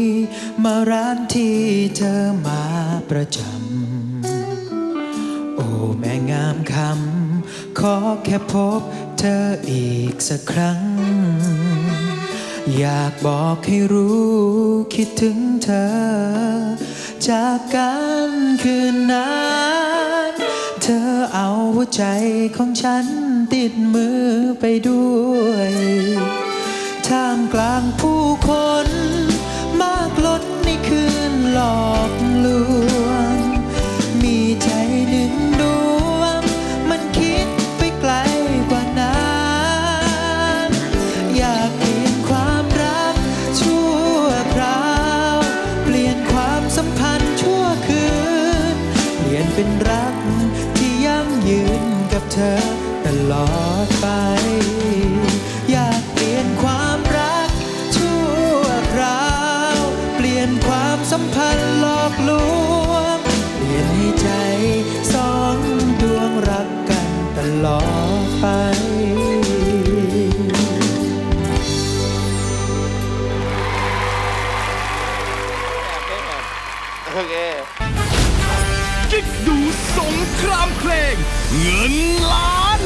้ มาร้านที่เธอมาประจำ โอ้แม่งามคำ ขอแค่พบเธออีกสักครั้ง อยากบอกให้รู้คิดถึงเธอ จากกันคืนนั้นเธอเอาหัวใจของฉันติดมือไปด้วย ท่ามกลางผู้คน เป็นรัก ที่ยั่งยืนกับเธอตลอดไป อยากเปลี่ยนความรักชั่วคราว เปลี่ยนความสัมพันธ์หลอกลวง เปลี่ยนให้ใจสองดวงรักกันตลอดไปโอเค กิ๊กด ครามเพลง เงินล้าน